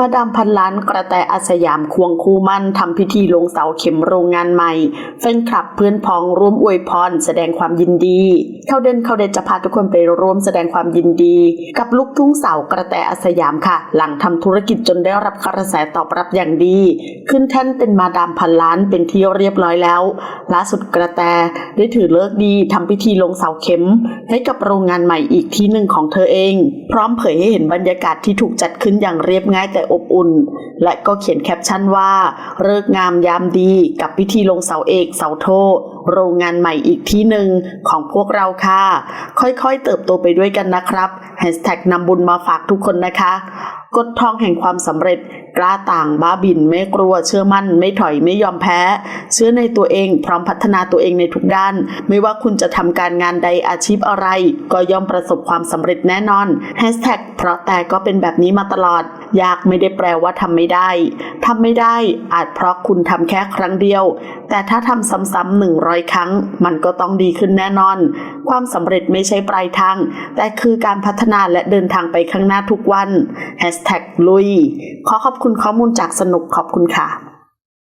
มาดามพันล้านกระแตอาสยามควงคู่มั่นทำพิธีลงเสาเข็มโรงงานใหม่แฟนคลับเพื่อนพ้องร่วมอวยพรแสดงความยินดี เข้าเดินเข้าเดินจะพาทุกคนไปร่วมแสดงความยินดี กับลูกทุ่งสาวกระแตอาสยามค่ะ หลังทำธุรกิจจนได้รับกระแสตอบรับอย่างดี ขึ้นแท่นเป็นมาดามพันล้านเป็นที่เรียบร้อยแล้วล่าสุดกระแตได้ถือเลิกดีทำพิธีลงเสาเข็ม ให้กับโรงงานใหม่อีกที่หนึ่งของเธอเอง พร้อมเผยให้เห็นบรรยากาศที่ถูกจัดขึ้นอย่างเรียบง่ายแต่อบอุ่น และก็เขียนแคปชั่นว่าเลิกงามยามดีกับพิธีลงเสาเอกเสาโท โรงงานใหม่อีกที่หนึ่งของพวกเราค่ะ ค่อยๆเติบโตไปด้วยกันนะครับแฮชแท็กนำบุญมาฝากทุกคนนะคะกดทองแห่งความสำเร็จกล้าต่างบ้าบินไม่กลัวเชื่อมั่น ไม่ถอยไม่ยอมแพ้ เชื่อในตัวเองพร้อมพัฒนาตัวเองในทุกด้าน ไม่ว่าคุณจะทำการงานใดอาชีพอะไร ก็ย่อมประสบความสำเร็จแน่นอนแฮชแท็กเพราะแต่ก็เป็นแบบนี้มาตลอด ยากไม่ได้แปลว่าทำไม่ได้ทำไม่ได้อาจเพราะคุณทำแค่ครั้งเดียว แต่ถ้าทำซ้ำๆหนึ่งร้อยครั้ง มันก็ต้องดีขึ้นแน่นอน ความสำเร็จไม่ใช่ปลายทาง แต่คือการพัฒนาและเดินทางไปข้างหน้าทุกวัน Hashtag ลุย ขอขอบคุณข้อมูลจากสนุกขอบคุณค่ะ